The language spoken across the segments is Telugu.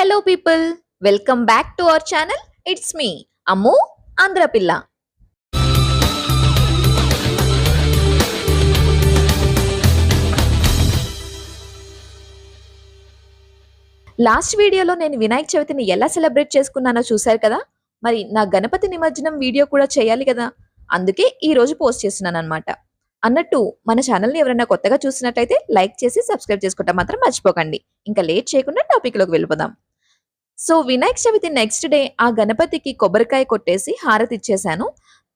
Hello people welcome back to our channel it's me Ammu ఆంధ్రపిల్ల last వీడియోలో నేను వినాయక చవితిని ఎలా సెలబ్రేట్ చేసుకున్నానో చూశారు కదా? మరి నా గణపతి నిమజ్జనం వీడియో కూడా చేయాలి కదా? అందుకే ఈ రోజు పోస్ట్ చేస్తున్నాను అనమాట అన్నట్టు మన ఛానల్ని ఎవరైనా కొత్తగా చూసినట్టయితే లైక్ చేసి సబ్స్క్రైబ్ చేసుకోవటం మాత్రం మర్చిపోకండి. ఇంకా లేట్ చేయకుండా టాపిక్లోకి వెళ్ళిపోదాం. So Vinayaka Chavithi next day ఆ గణపతికి కొబ్బరికాయ కొట్టేసి హారతి ఇచ్చేసాను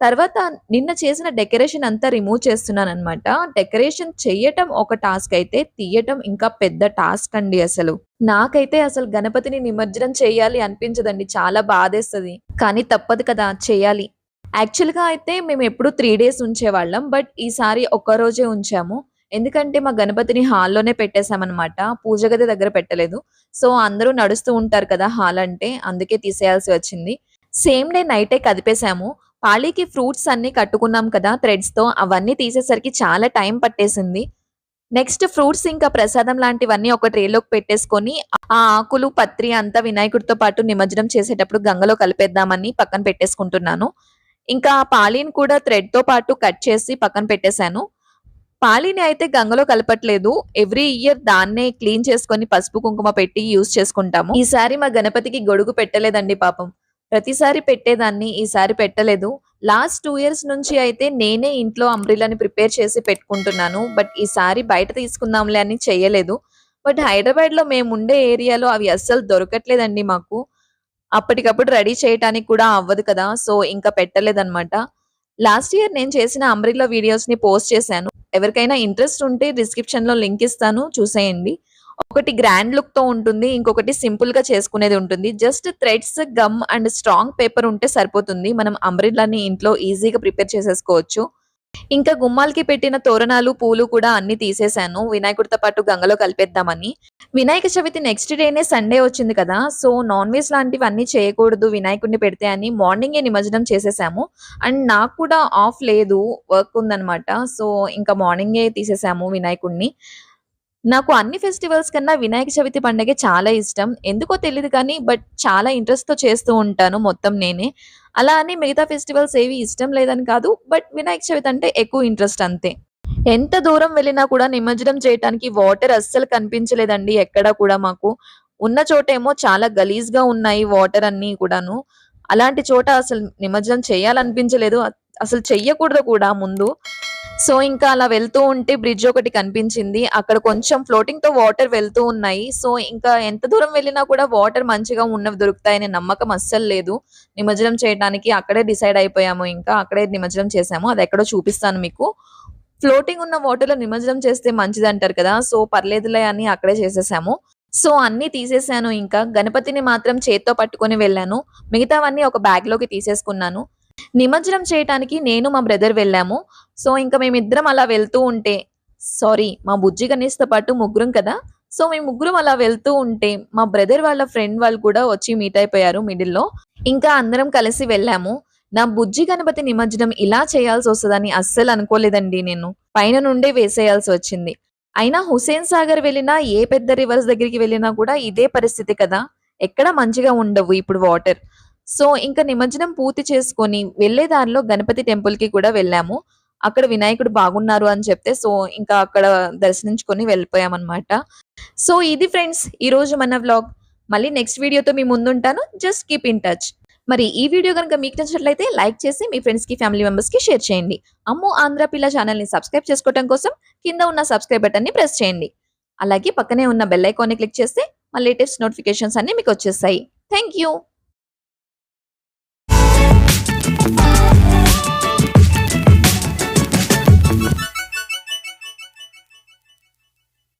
తర్వాత నిన్న చేసిన డెకరేషన్ అంతా రిమూవ్ చేస్తున్నాను అనమాట డెకరేషన్ చేయటం ఒక టాస్క్ అయితే తీయటం ఇంకా పెద్ద టాస్క్ అండి అసలు. నాకైతే అసలు గణపతిని నిమజ్జనం చేయాలి అనిపించదండి చాలా బాధేస్తుంది. కానీ తప్పదు కదా చేయాలి. యాక్చువల్గా అయితే మేము ఎప్పుడు త్రీ డేస్ ఉంచేవాళ్ళం బట్ ఈసారి ఒక్క రోజే ఉంచాము. ఎందుకంటే మా గణపతిని హాల్లోనే పెట్టేశామన్నమాట. పూజ గది దగ్గర పెట్టలేదు. సో అందరూ నడుస్తూ ఉంటారు కదా హాల్ అంటే అందుకే తీసేయాల్సి వచ్చింది. సేమ్ డే నైటే కదిపేశాము. పాలీకి ఫ్రూట్స్ అన్ని కట్టుకున్నాం కదా థ్రెడ్స్తో అవన్నీ తీసేసరికి చాలా టైం పట్టేసింది. నెక్స్ట్ ఫ్రూట్స్ ఇంకా ప్రసాదం లాంటివన్నీ ఒక ట్రేలోకి పెట్టేసుకొని ఆ ఆకులు పత్రి అంతా వినాయకుడితో పాటు నిమజ్జనం చేసేటప్పుడు గంగలో కలిపేద్దామని పక్కన పెట్టేసుకుంటున్నాను. ఇంకా ఆ పాలీని కూడా థ్రెడ్తో పాటు కట్ చేసి పక్కన పెట్టేశాను. పాలిని అయితే గంగలో కలపట్లేదు. ఎవ్రీ ఇయర్ దాన్నే క్లీన్ చేసుకొని పసుపు కుంకుమ పెట్టి యూస్ చేసుకుంటాము. ఈసారి మా గణపతికి గొడుగు పెట్టలేదండి పాపం. ప్రతిసారి పెట్టేదాన్ని ఈసారి పెట్టలేదు. లాస్ట్ టూ ఇయర్స్ నుంచి అయితే నేనే ఇంట్లో అంబ్రిలాని ప్రిపేర్ చేసి పెట్టుకుంటున్నాను. బట్ ఈసారి బయట తీసుకుందాంలే అని చేయలేదు. బట్ హైదరాబాద్లో మేము ఉండే ఏరియాలో అవి అస్సలు దొరకట్లేదండి మాకు. అప్పటికప్పుడు రెడీ చేయటానికి కూడా అవ్వదు కదా. సో ఇంకా పెట్టలేదన్నమాట. లాస్ట్ ఇయర్ నేను చేసిన అంబ్రిల్లా వీడియోస్ని పోస్ట్ చేశాను. ఎవరికైనా ఇంట్రెస్ట్ ఉంటే డిస్క్రిప్షన్లో లింక్ ఇస్తాను చూసేయండి. ఒకటి గ్రాండ్ లుక్తో ఉంటుంది ఇంకొకటి సింపుల్గా చేసుకునేది ఉంటుంది. Just threads gum and strong paper ఉంటే సరిపోతుంది. మనం అంబ్రిల్లాని ఇంట్లో ఈజీగా ప్రిపేర్ చేసేసుకోవచ్చు. ఇంకా గుమ్మాలకి పెట్టిన తోరణాలు పూలు కూడా అన్ని తీసేశాను. వినాయకుడితో పాటు గంగలో కలిపేద్దామని. వినాయక చవితి నెక్స్ట్ డేనే సండే వచ్చింది కదా సో నాన్ వెజ్ లాంటివి అన్ని చేయకూడదు వినాయకుడిని పెడితే అని మార్నింగే నిమజ్జనం చేసేసాము. అండ్ నాకు కూడా ఆఫ్ లేదు వర్క్ ఉందనమాట సో ఇంకా మార్నింగే తీసేసాము వినాయకుడిని. నాకు అన్ని ఫెస్టివల్స్ కన్నా వినాయక చవితి పండగే చాలా ఇష్టం. ఎందుకో తెలియదు కానీ బట్ చాలా ఇంట్రెస్ట్తో చేస్తూ ఉంటాను మొత్తం నేనే. అలా అని మిగతా ఫెస్టివల్స్ ఏవి ఇష్టం లేదని కాదు బట్ వినాయక చవితి అంటే ఎక్కువ ఇంట్రెస్ట్ అంతే. ఎంత దూరం వెళ్ళినా కూడా నిమజ్జనం చేయడానికి వాటర్ అస్సలు కనిపించలేదండి ఎక్కడా కూడా మాకు. ఉన్న చోటేమో చాలా గలీజ్గా ఉన్నాయి వాటర్ అన్ని కూడాను. అలాంటి చోట అసలు నిమజ్జనం చేయాలనిపించలేదు. అసలు చెయ్యకూడదు కూడా ముందు. సో ఇంకా అలా వెళ్తూ ఉంటే బ్రిడ్జ్ ఒకటి కనిపించింది. అక్కడ కొంచెం ఫ్లోటింగ్తో వాటర్ వెళ్తూ ఉన్నాయి. సో ఇంకా ఎంత దూరం వెళ్ళినా కూడా వాటర్ మంచిగా ఉన్నవి దొరుకుతాయనే నమ్మకం అస్సలు లేదు. నిమజ్జనం చేయడానికి అక్కడే డిసైడ్ అయిపోయాము ఇంకా. అక్కడే నిమజ్జనం చేసాము. అది ఎక్కడో చూపిస్తాను మీకు. ఫ్లోటింగ్ ఉన్న వాటర్లో నిమజ్జనం చేస్తే మంచిది అంటారు కదా. సో పర్లేదులే అని అక్కడే చేసేసాము. సో అన్ని తీసేసాను ఇంకా. గణపతిని మాత్రం చేత్తో పట్టుకొని వెళ్ళాను. మిగతావన్నీ ఒక బ్యాగ్లోకి తీసేసుకున్నాను. నిమజ్జనం చేయటానికి నేను మా బ్రదర్ వెళ్ళాము. సో ఇంకా మేమిద్దరం అలా వెళ్తూ ఉంటే సారీ మా బుజ్జి గణేష్తో పాటు ముగ్గురం కదా సో మేము ముగ్గురం అలా వెళ్తూ ఉంటే మా బ్రదర్ వాళ్ళ ఫ్రెండ్ వాళ్ళు కూడా వచ్చి మీట్ అయిపోయారు మిడిల్లో. ఇంకా అందరం కలిసి వెళ్ళాము. నా బుజ్జి గణపతి నిమజ్జనం ఇలా చేయాల్సి వస్తుందని అస్సలు అనుకోలేదండి నేను. పైన నుండే వేసేయాల్సి వచ్చింది. అయినా హుసేన్ సాగర్ వెళ్ళినా ఏ పెద్ద రివర్స్ దగ్గరికి వెళ్ళినా కూడా ఇదే పరిస్థితి కదా. ఎక్కడ మంచిగా ఉండవు ఇప్పుడు వాటర్. సో ఇంకా నిమజ్జనం పూర్తి చేసుకొని వెళ్ళే దారిలో గణపతి టెంపుల్కి కూడా వెళ్ళాము. అక్కడ వినాయకుడు బాగున్నారు అని చెప్తే సో ఇంకా అక్కడ దర్శించుకొని వెళ్ళిపోయామన్నమాట. సో ఇది ఫ్రెండ్స్ ఈ రోజు మన వ్లాగ్. మళ్ళీ నెక్స్ట్ వీడియోతో మీ ముందుంటాను. Just keep in touch. మరి ఈ వీడియో కనుక మీకు నచ్చినట్లయితే లైక్ చేసి మీ ఫ్రెండ్స్కి ఫ్యామిలీ మెంబర్స్కి షేర్ చేయండి. అమ్ము ఆంధ్ర పిల్ల ఛానల్ని సబ్స్క్రైబ్ చేసుకోవడం కోసం కింద ఉన్న సబ్స్క్రైబ్ బటన్ని ప్రెస్ చేయండి. అలాగే పక్కనే ఉన్న బెల్ ఐకాన్ని క్లిక్ చేస్తే మా లేటెస్ట్ నోటిఫికేషన్స్ అన్ని మీకు వచ్చేస్తాయి. Thank you